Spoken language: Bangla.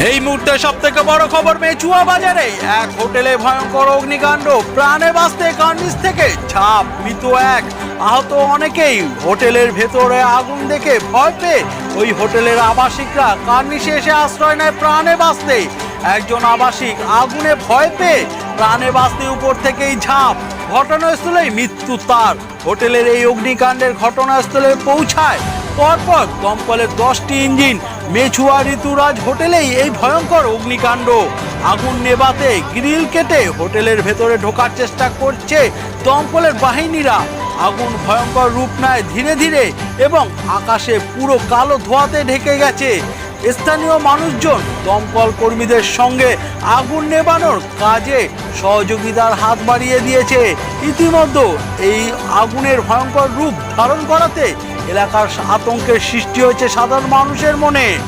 এই মুহূর্তে সব থেকে বড় খবর মেচুয়া বাজারে। এক হোটেলে ভয়ঙ্কর অগ্নিকাণ্ড, প্রাণে বাঁচতে কার্নিস থেকে ছাপ, মৃত এক। আহত অনেকেই হোটেলের ভেতরে আগুন দেখে ভয় পেয়ে ওই হোটেলের আবাসিকরা কার্নিসে এসে আশ্রয় নেয় প্রাণে বাঁচতে। একজন আবাসিক আগুনে ভয় পেয়ে প্রাণে বাঁচতে উপর থেকেই ঝাঁপ। ঘটনাস্থলেই মৃত্যু তার। হোটেলের এই অগ্নিকাণ্ডের ঘটনাস্থলে পৌঁছায়। পরপর দমকলের দশটি ইঞ্জিন মেছুয়া ঋতুরাজ হোটেলেই এই ভয়ঙ্কর অগ্নিকাণ্ড। আগুন নেবাতে গ্রিল কেটে হোটেলের ভেতরে ঢোকার চেষ্টা করছে দমকলের বাহিনীরা। আগুন ভয়ঙ্কর রূপ নেয় ধীরে ধীরে এবং আকাশে পুরো কালো ধোয়াতে ঢেকে গেছে। স্থানীয় মানুষজন দমকল কর্মীদের সঙ্গে আগুন নেবানোর কাজে সহযোগিতার হাত বাড়িয়ে দিয়েছে। ইতিমধ্যে এই আগুনের ভয়ঙ্কর রূপ ধারণ করাতে এলাকার আতঙ্কের সৃষ্টি হয়েছে সাধারণ মানুষের মনে।